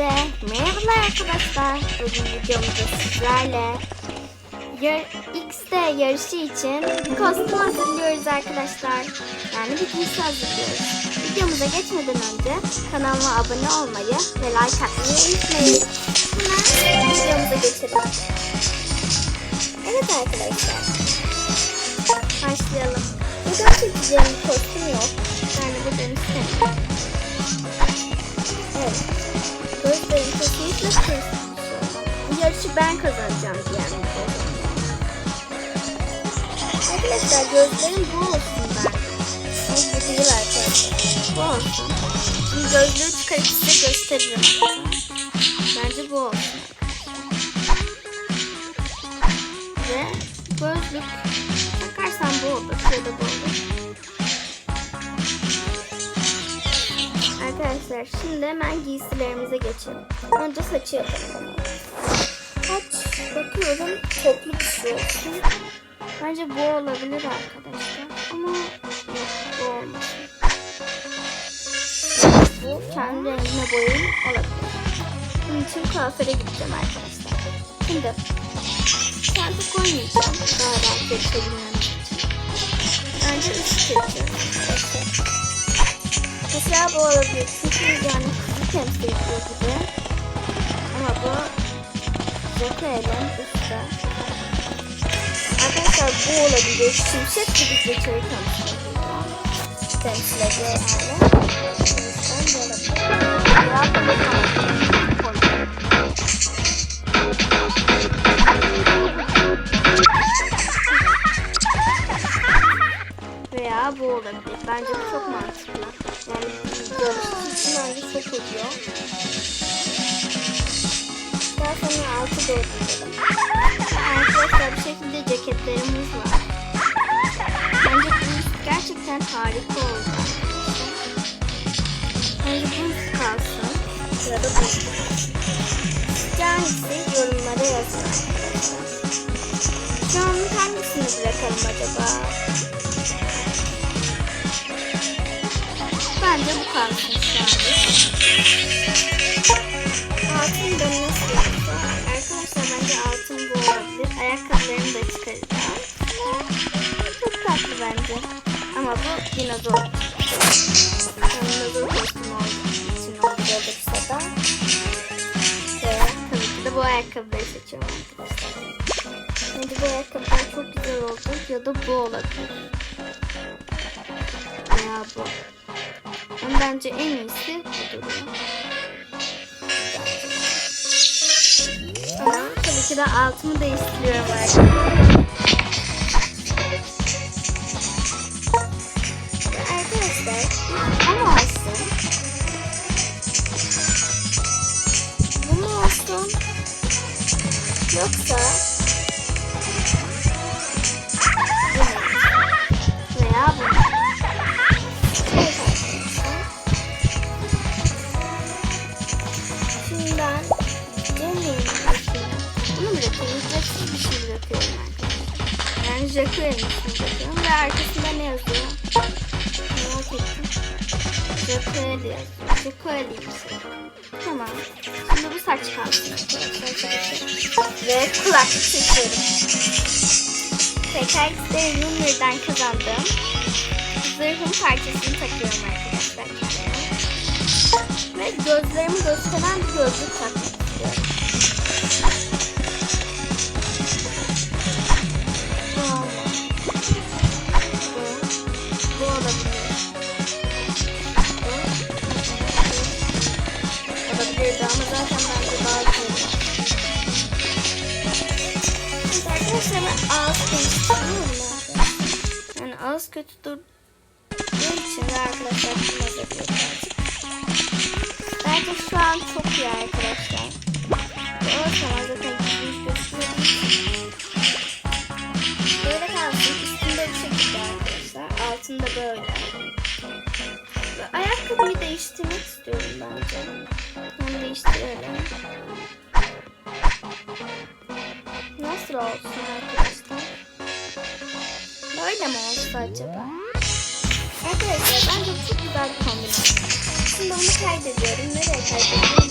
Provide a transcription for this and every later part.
Hepinize merhabalar arkadaşlar. Bugün videomuzda sizlerle yar X'de yarışı için kostüm hazırlıyoruz arkadaşlar. Yani bir giysi hazırlıyoruz. Videomuza geçmeden önce kanalıma abone olmayı ve like atmayı unutmayın. Hemen videomuza geçelim. Evet arkadaşlar. Başlayalım. Buradan çekeceğim kostüm yok. Yani buradan istemiyorum. Evet. Kırsın. Bu yarışı ben kazanacağım diyen. Arkadaşlar gözlerim bu olsun ben. Bu değil arkadaşlar. Bu olsun. Şimdi gözlüğü çıkarıp size gösteririm. Bence bu olsun. Ve gözlük takarsan bu olur. Da bu olur. Arkadaşlar şimdi hemen giysilerimize geçelim. Önce saçı yapalım. Saç bakıyorum toplu bir şey olsun. Bence bu olabilir arkadaşlar. Ama yok bu olmasın. Bu kendi rengine boyayım olabilir. Bunun için kuaföre gideceğim arkadaşlar. Şimdi çanta koymayacağım. Daha rahat geçebilmem için. Önce üst seçiyorum. Mesela bu olabilir. Çünkü yani kızı temsil ediyor gibi. Ama bu Joker'in üstte. Arkadaşlar bu olabilir. Şimşek gibi geçeri temsil ediyor. Temsil ediyor yani. Yüzden bu olabilir. Biraz da bu Veya bu olabilir. Bence bu çok mantıklı. Altı doğru gidelim. Arkadaşlar bir şekilde ceketlerimiz var. Bence bu gerçekten harika oldu. Bence bu kalsın. Sırada bu. Hangisi yorumlara yazın. Şu an hangisini bırakalım acaba? Bence bu kalsın şu anda. Altın? Arkadaşlar bence altın bu olabilir. Ayakkabılarını da çıkaracağım. Çok tatlı bence. Ama bu dinozor. Dinozor kostümü olduğu için olursa da. Ve tabii ki de bu ayakkabıları seçiyorum arkadaşlar. Bence bu ayakkabılar çok güzel oldu. Ya da bu olabilir. Veya bu. Ama bence en iyisi bu duruyor. Ama de altımı değiştiriyorum. Arkadaşlar ismini bırakıyorum ve arkasında ne yazıyor? Merak ettim. Jacqueline yazıyor. Jacqueline yazıyor. Tamam. Şimdi bu saç kalsın. Ve kulaklık seçiyorum. Tekrar isterim Junior'dan kazandım. Zırhın parçasını takıyorum arkadaşlar. Ve gözlerimi gösteren bir gözlük takmak istiyorum. Ağız kötü durduğu için arkadaşlar. Bence şu an çok iyi arkadaşlar. O zaman zaten gösteriyor. Böyle kalsın. Üstünde bir şekilde arkadaşlar. Altında böyle. Ayakkabıyı değiştirmek istiyorum bence. Onu değiştirelim. Nasıl olsun arkadaşlar? Böyle mi olsa acaba? Arkadaşlar bence çok güzel bir kombinasyon. Şimdi onu kaydediyorum. Nereye kaydediyorum?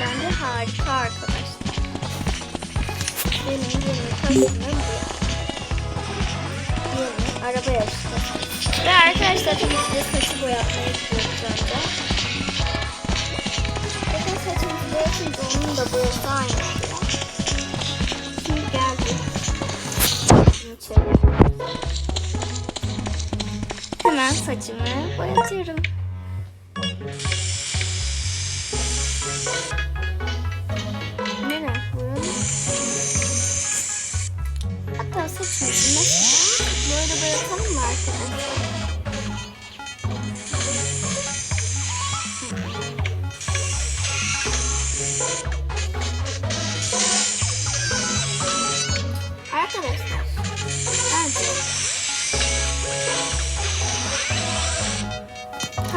Bence harika arkadaşlar. Benim yeni tasarım bu. Yeni araba yarışı Ve arkadaşlar tabii ki de saçı boyatmayı istiyorum ben de. Bakın saçımı boyatınca onun da boyası aynı. Şimdi içeri. Hemen saçımı boyatıyorum.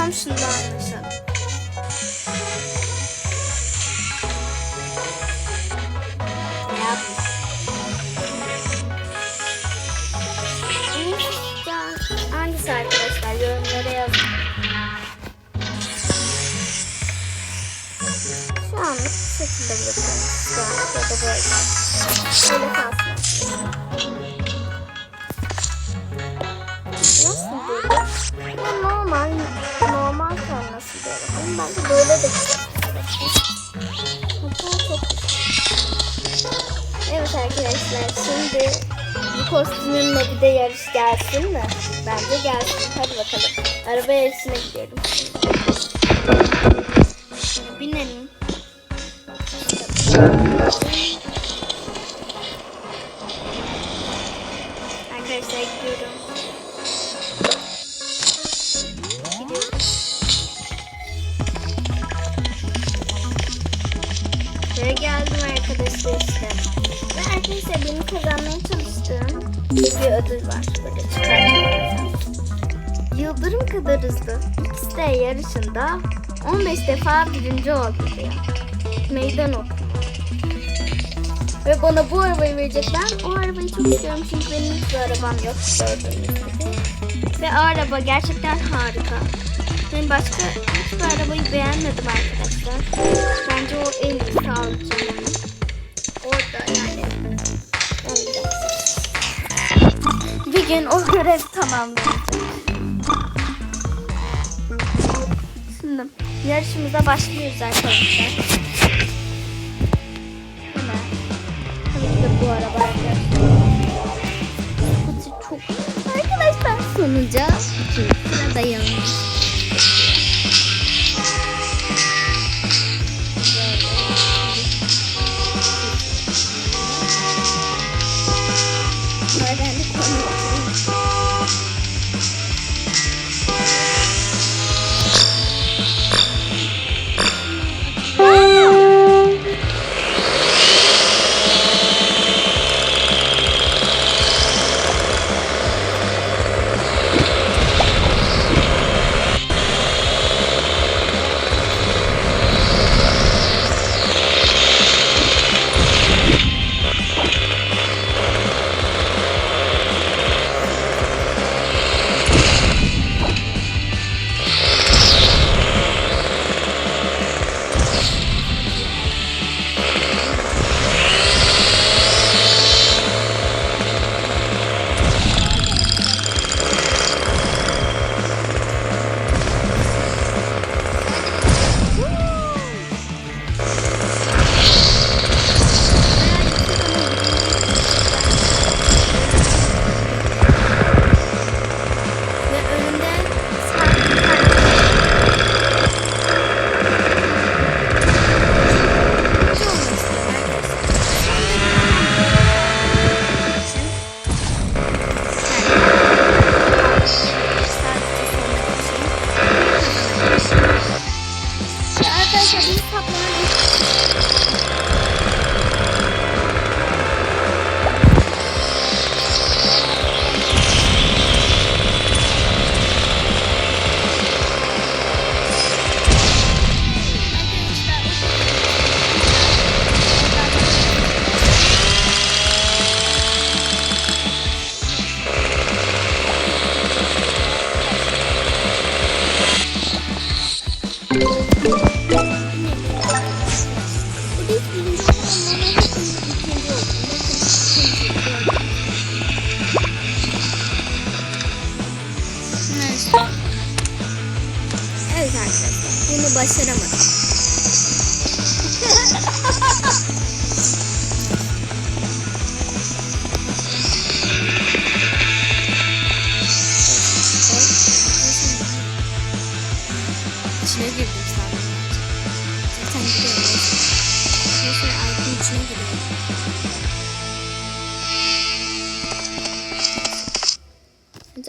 Tam şunda anlaşalım. Ne yapmış? En güzel hangisi arkadaşlar? Yorumlara yazın. Şu anlık bu şekilde bırakıyorum. Şu an ya da böyle. Böyle kalsın Evet arkadaşlar şimdi bu kostümümle bir de yarış gelsin mi? Bence gelsin. Hadi bakalım. Araba yarışına gidiyorum. Binelim. Arkadaşlar. Gidiyorum. Arkadaşlar benim kazanmaya çalıştığım bir ödül var. Böyle çıkartmayacağım. Yıldırım kadar hızlı. De yarışında 15 defa birinci oldu diyor. Meydan okuma. Ve bana bu arabayı verecek. Ben o arabayı çok istiyorum çünkü benim hiçbir arabam yok. Ve o araba gerçekten harika. Ben başka hiçbir arabayı beğenmedim arkadaşlar. Bence o en iyisi alacağım. Bir gün o görev tamamlanacak. Şimdi yarışımıza başlıyoruz arkadaşlar. Hemen. Tabii de bu araba arkadaşlar. Çok... Arkadaşlar sonuca sırada yanlış.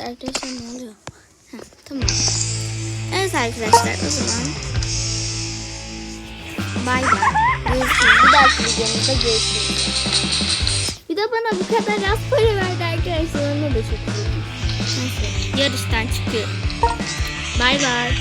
Arkadaşlar ne oluyor? Heh, tamam. Evet arkadaşlar o zaman bay bay. Görüşürüz. Bir dahaki videomuzda görüşürüz. Bir de bana bu kadar az para verdi arkadaşlar. Ona da çok. Neyse yarıştan çıkıyorum. Bay bay.